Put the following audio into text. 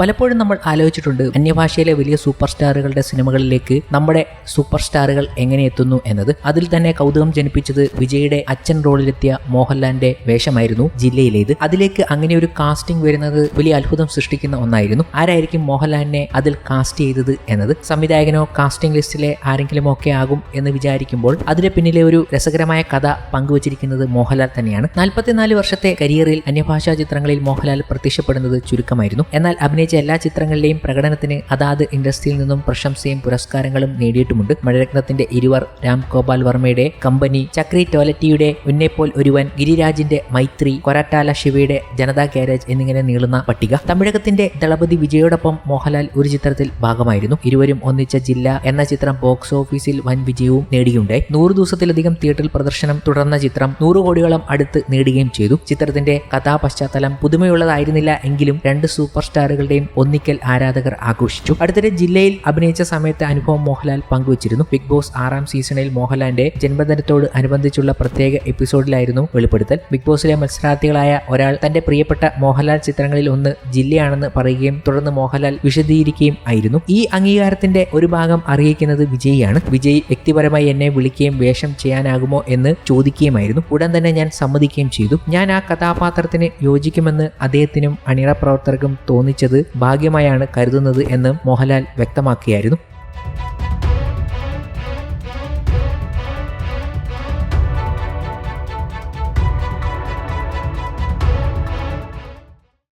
പലപ്പോഴും നമ്മൾ ആലോചിച്ചിട്ടുണ്ട് അന്യഭാഷയിലെ വലിയ സൂപ്പർ സ്റ്റാറുകളുടെ സിനിമകളിലേക്ക് നമ്മുടെ സൂപ്പർ സ്റ്റാറുകൾ എങ്ങനെ എത്തുന്നു എന്നത്. അതിൽ തന്നെ കൗതുകം ജനിപ്പിച്ചത് വിജയുടെ അച്ഛൻ റോളിലെത്തിയ മോഹൻലാലിന്റെ വേഷമായിരുന്നു ജില്ലയിലേത്. അതിലേക്ക് അങ്ങനെ ഒരു കാസ്റ്റിംഗ് വരുന്നത് വലിയ അത്ഭുതം സൃഷ്ടിക്കുന്ന ഒന്നായിരുന്നു. ആരായിരിക്കും മോഹൻലാലിനെ അതിൽ കാസ്റ്റ് ചെയ്തത് എന്നത്? സംവിധായകനോ കാസ്റ്റിംഗ് ലിസ്റ്റിലെ ആരെങ്കിലും ഒക്കെ ആകും എന്ന് വിചാരിക്കുമ്പോൾ അതിന് പിന്നിലെ ഒരു രസകരമായ കഥ പങ്കുവച്ചിരിക്കുന്നത് മോഹൻലാൽ തന്നെയാണ്. നാൽപ്പത്തിനാല് വർഷത്തെ കരിയറിൽ അന്യഭാഷാ ചിത്രങ്ങളിൽ മോഹൻലാൽ പ്രത്യക്ഷപ്പെടുന്നത് ചുരുക്കമായിരുന്നു. എന്നാൽ അഭിനയിച്ച എല്ലാ ചിത്രങ്ങളിലെയും പ്രകടനത്തിന് അതാത് ഇൻഡസ്ട്രിയിൽ നിന്നും പ്രശംസയും പുരസ്കാരങ്ങളും നേടിയിട്ടുമുണ്ട്. മഴരത്നത്തിന്റെ ഇരുവർ രാം ഗോപാൽ വർമ്മയുടെ കമ്പനി ചക്രി ടോലറ്റിയുടെ ഉന്നേപ്പോൽ ഒരുവൻ ഗിരിരാജിന്റെ മൈത്രി കൊരട്ടാല ശിവയുടെ ജനതാ ഗാരേജ് എന്നിങ്ങനെ നീളുന്ന പട്ടിക. തമിഴകത്തിന്റെ ദളപതി വിജയോടൊപ്പം മോഹൻലാൽ ഒരു ചിത്രത്തിൽ ഭാഗമായിരുന്നു. ഇരുവരും ഒന്നിച്ച ജില്ല എന്ന ചിത്രം ബോക്സ് ഓഫീസിൽ വൻ വിജയവും നേടിയുണ്ടായി. നൂറ് ദിവസത്തിലധികം തിയേറ്ററിൽ പ്രദർശനം തുടർന്ന ചിത്രം നൂറ് കോടിയോളം അടുത്ത് നേടുകയും ചെയ്തു. ചിത്രത്തിന്റെ കഥാപശ്ചാത്തലം പുതുമയുള്ളതായിരുന്നില്ല എങ്കിലും രണ്ട് സൂപ്പർ സ്റ്റാറുകളുടെയും ഒന്നിക്കൽ ആരാധകർ ആഘോഷിച്ചു. അടുത്തിടെ ജില്ലയിൽ അഭിനയിച്ച സമയത്തെ അനുഭവം മോഹൻലാൽ പങ്കുവച്ചിരുന്നു. ബിഗ് ബോസ് ആറാം സീസണിൽ മോഹൻലാലിന്റെ ജന്മദിനത്തോട് അനുബന്ധിച്ചുള്ള പ്രത്യേക എപ്പിസോഡിലായിരുന്നു വെളിപ്പെടുത്തൽ. ബിഗ് ബോസിലെ മത്സരാർത്ഥികളായ ഒരാൾ തന്റെ പ്രിയപ്പെട്ട മോഹൻലാൽ ചിത്രങ്ങളിൽ ഒന്ന് ജില്ലയാണെന്ന് പറയുകയും തുടർന്ന് മോഹൻലാൽ വിശദീകരിക്കുകയും ആയിരുന്നു. ഈ അംഗീകാരത്തിന്റെ ഒരു ഭാഗം അറിയിക്കുന്നത് വിജയിയാണ്. വിജയ് വ്യക്തിപരമായി എന്നെ വിളിക്കുകയും വേഷം ചെയ്യാനാകുമോ എന്ന് ചോദിക്കുകയുമായിരുന്നു. ഉടൻ തന്നെ ഞാൻ സമ്മതിക്കുകയും ചെയ്തു. ഞാൻ ആ കഥാപാത്രത്തിന് യോജിക്കുമെന്ന് അദ്ദേഹത്തിനും അണിയറ പ്രവർത്തകർക്കും തോന്നിച്ചത് ഭാഗ്യമായാണ് കരുതുന്നത് എന്ന് മോഹൻലാൽ വ്യക്തമാക്കിയായിരുന്നു.